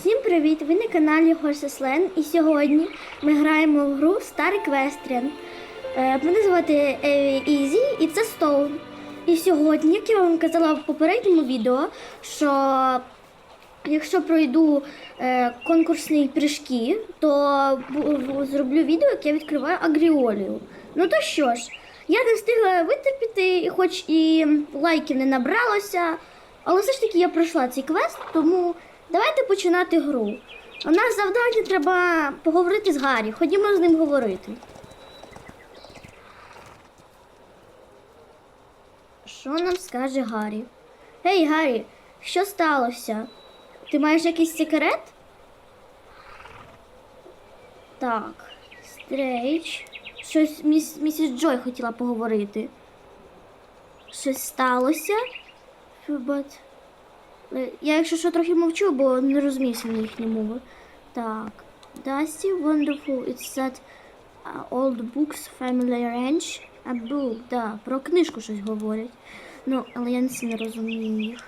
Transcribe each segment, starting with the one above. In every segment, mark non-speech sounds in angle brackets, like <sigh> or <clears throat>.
Всім привіт! Ви на каналі Horses Land і сьогодні ми граємо в гру Star Equestrian. Е, Мене звати Еві Ізі і це Стоун. І сьогодні, як я вам казала в попередньому відео, що якщо пройду е, конкурсні прыжки, то зроблю відео, як я відкриваю агріолію. Ну то що ж, я не встигла витерпіти, хоч і лайків не набралося, але все ж таки я пройшла цей квест, тому давайте починати гру. У нас завдання треба поговорити з Гаррі. Ходімо з ним говорити. Що нам скаже Гаррі? Гей, Гаррі, що сталося? Ти маєш якийсь секрет? Так, Стрейч. Щось міс, місіс Джой хотіла поговорити. Щось сталося? But... Е, Я, якщо що, трохи мовчу, бо не розумію сильно їхні мови. Так. Dusty, wonderful, it's that old books, family range. A book, да, про книжку щось говорять. Ну, але я не розумію їх.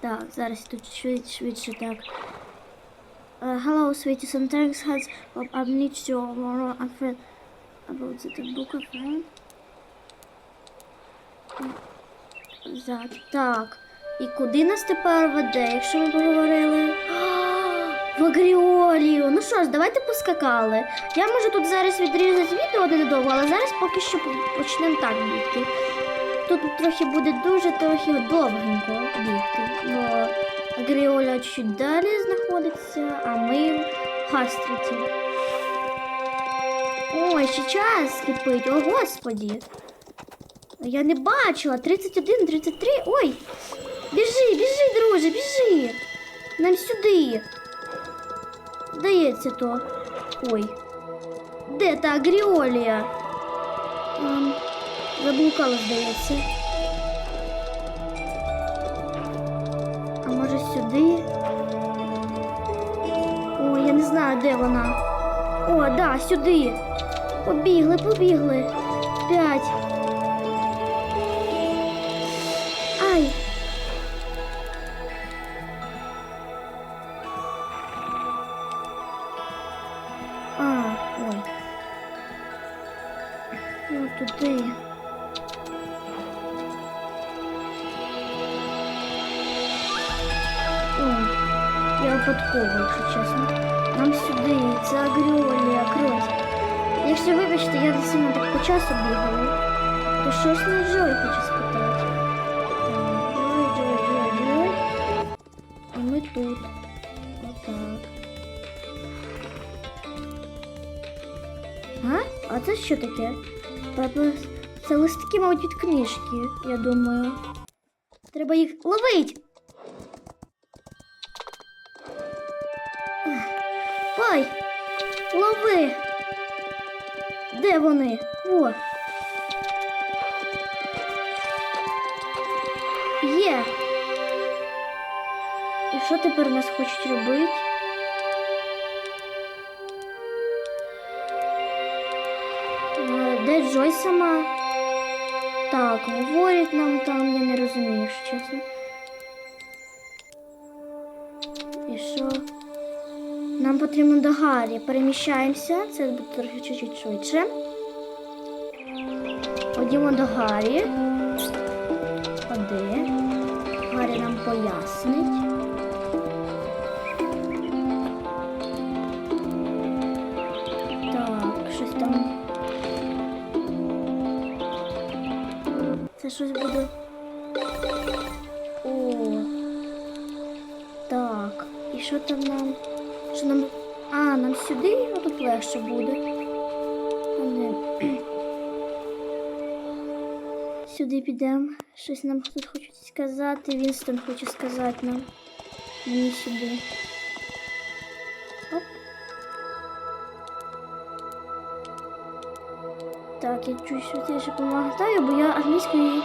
Так, зараз тут швидше, швидше так. Uh, hello, sweetie. Sometimes has to more unfriend about the book of friend. Зад. Так. І куди нас тепер веде, якщо ми поговорили? В Агріолію. Ну що ж, давайте поскакали. Я можу тут зараз відрізати відео ненадовго, але зараз поки що почнемо так бігти. Тут трохи буде дуже трохи довгенько бігти. Бо Агріоля чуть далі знаходиться, а ми в Хастриті. Ой, ще час кипить, о господі. Я не бачила. 31, 33. Ой! Біжи, біжи, друже, біжи. Нам сюди. Здається то. Ой. Де та Агріолія? Ем, заблукала, здається. А може сюди? Ой, я не знаю, де вона. О, да, сюди. Побігли, побігли. П'ять. я випадково, якщо чесно. Нам сюди, це агріолія, крось. Якщо вибачте, я сильно так по часу бігала, то що ж не Джой хочу спитати? Джой, Джой, Джой, Джой. І ми тут. Отак. А? А це що таке? Пепе, Це листки, мабуть, від книжки, я думаю. Треба їх ловить. Де вони? О. Є. І що тепер нас хочуть робити? Е, Де Джой сама? Так, говорять нам там, я не розумію, якщо чесно. Нам потрібно до Гаррі. Переміщаємося. Це буде трохи чуть-чуть швидше. Ходімо до Гаррі. Ходи. Гаррі нам пояснить. Так, щось там. Це щось буде. О. Так. І що там нам? Що нам. А, нам сюди тут легше буде. <clears throat> Сюди підемо. Щось нам тут хочуть сказати. Вінстон хоче сказати нам. Мені сюди. Оп. Так, я чуть швидше допомагаю, бо я англійською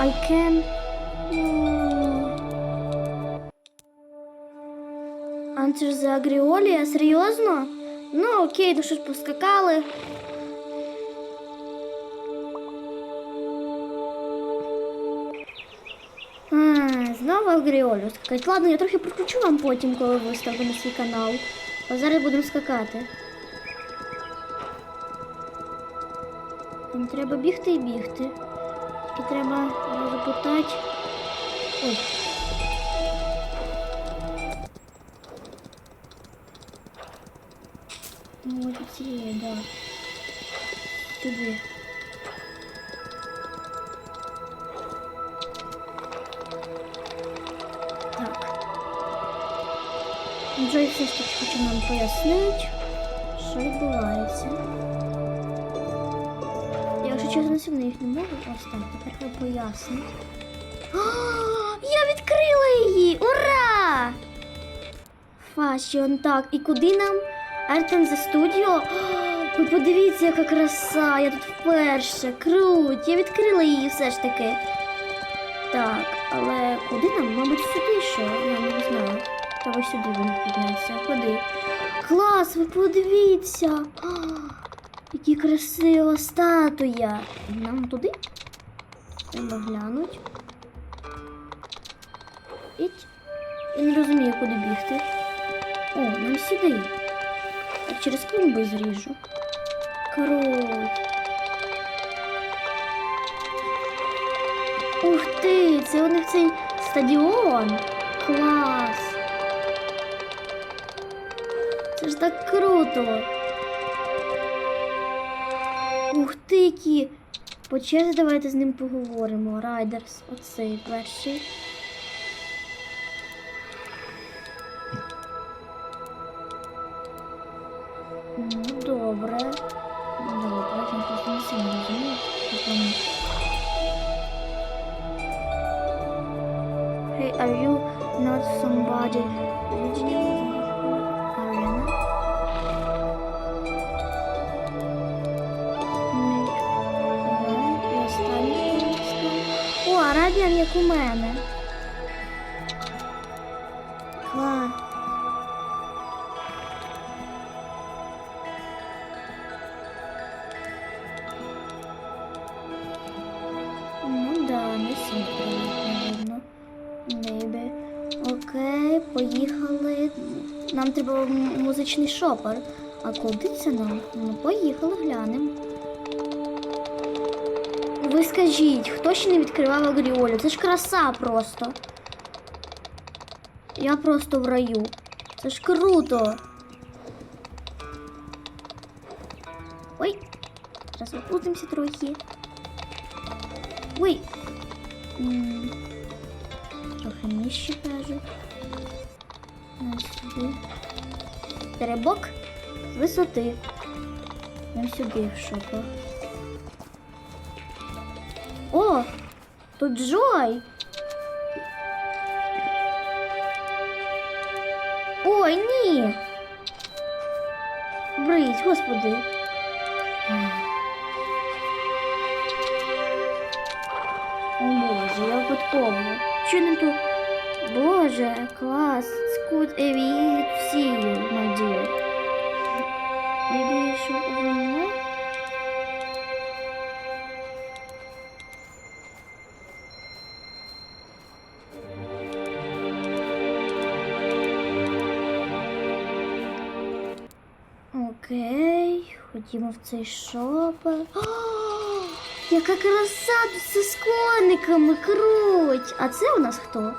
I can. Антер за Агріолія? Серйозно? Ну окей, ну що ж поскакали. А, Знову Агріолю скакать. Ладно, я трохи прокручу вам потім, коли виставлю на свій канал. А зараз будемо скакати. Нам треба бігти і бігти. І треба запитати. Ой. Цієї, да. Туди. Так. Джой все ж хоче нам пояснити, що відбувається. Я, якщо чесно, одно їх не можу. Ось так, тепер пояснить. Я відкрила її! Ура! Фашіон, так. І куди нам? Артем за студіо? Ви подивіться, яка краса! Я тут вперше. Круть! Я відкрила її все ж таки. Так, але куди нам? Мабуть, сюди що? Я не знаю. Треба сюди будемо піднятися. Ходи. Клас, ви подивіться! <gasps> Які красива статуя! Нам туди? Треба глянуть. Іть. Я не розумію, куди бігти. О, нам сюди. Так через клумби зріжу. Круть. Ух ти, це у них цей стадіон. Клас. Це ж так круто. Ух ти, які. По черзі давайте з ним поговоримо. Райдерс, оцей перший. Розуміє. Тому- Hey, are you not somebody original. О, Арадіан як у мене. Нам треба музичний шопер. А куди це нам? Ну, поїхали, глянемо. Ви скажіть, хто ще не відкривав Агріолю? Це ж краса просто. Я просто в раю. Це ж круто. Ой, зараз опустимося трохи. Ой. Трохи нижче кажу. Теребок з висоти. На сюди в. О! Тут Джой! Ой, ні! Брить, господи. О боже, я випадково. Що не то? Боже, клас. Good to see you, dear. Maybe you should over more? Окей, ходімо в цей шопер. Яка краса тут все з кониками, круть. А це у нас хто?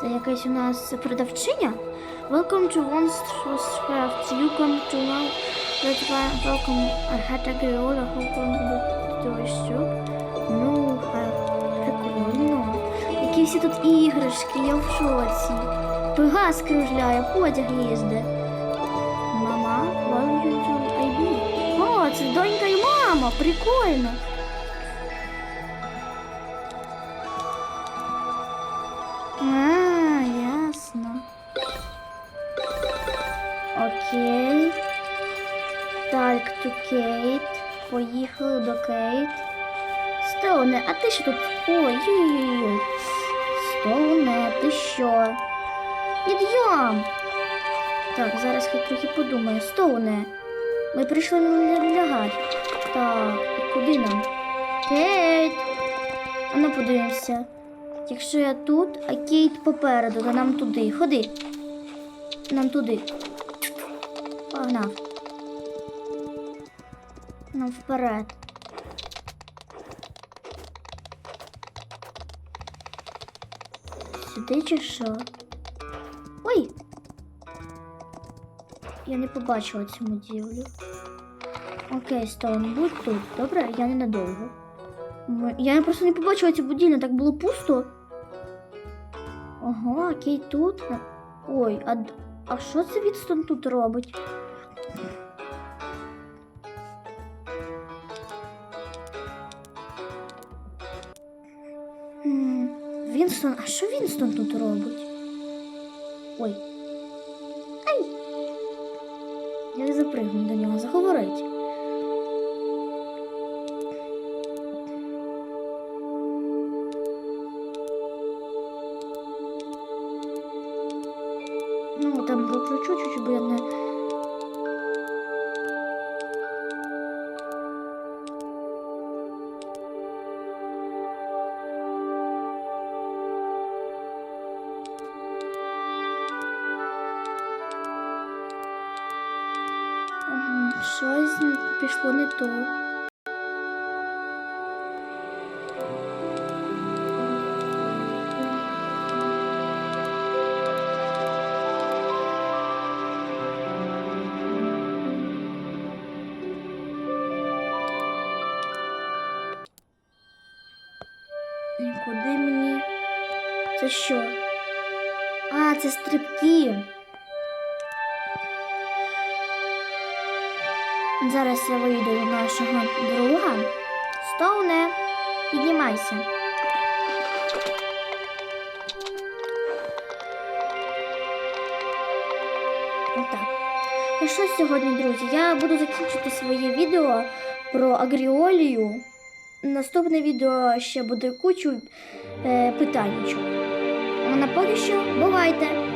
Це якась у нас продавчиня? Welcome to One Craft. You come to know that welcome I had a girl who come to the shop. Ну, прикольно. Які всі тут іграшки, я в шоці. Пегас кружляє, потяг їздить. Мама, Валентин Айбі. О, це донька і мама, прикольно. Так, to Кейт. Поїхали до Кейт. Стоуне, а ти що тут? Ой-ой-ой. Стоуне, ти що? Підйом! Так, зараз хай трохи подумаю. Стоуне. Ми прийшли лягати. Так, і куди нам? Кейт! А ну подивимося. Якщо я тут, а Кейт попереду, то нам туди. Ходи. Нам туди. Погнав. Нам вперед. Сюди чи що? Ой! Я не побачила цю будівлю. Окей, Стоун, будь тут. Добре, я ненадовго. Я просто не побачила цю будівлю, так було пусто. Ага, окей, тут. Ой, а, а що це Відстон тут робить? Вінстон, а що Вінстон тут робить? Ой. Ай! Як запригну до нього, заговорить. Пішло не то. І Куди мені? Це що? А, це стрибки. Зараз я вийду до нашого друга. Стоуне, піднімайся. Отак. Ну що сьогодні, друзі? Я буду закінчити своє відео про агріолію. Наступне відео ще буде кучу е, питаннячок. А на поки що бувайте!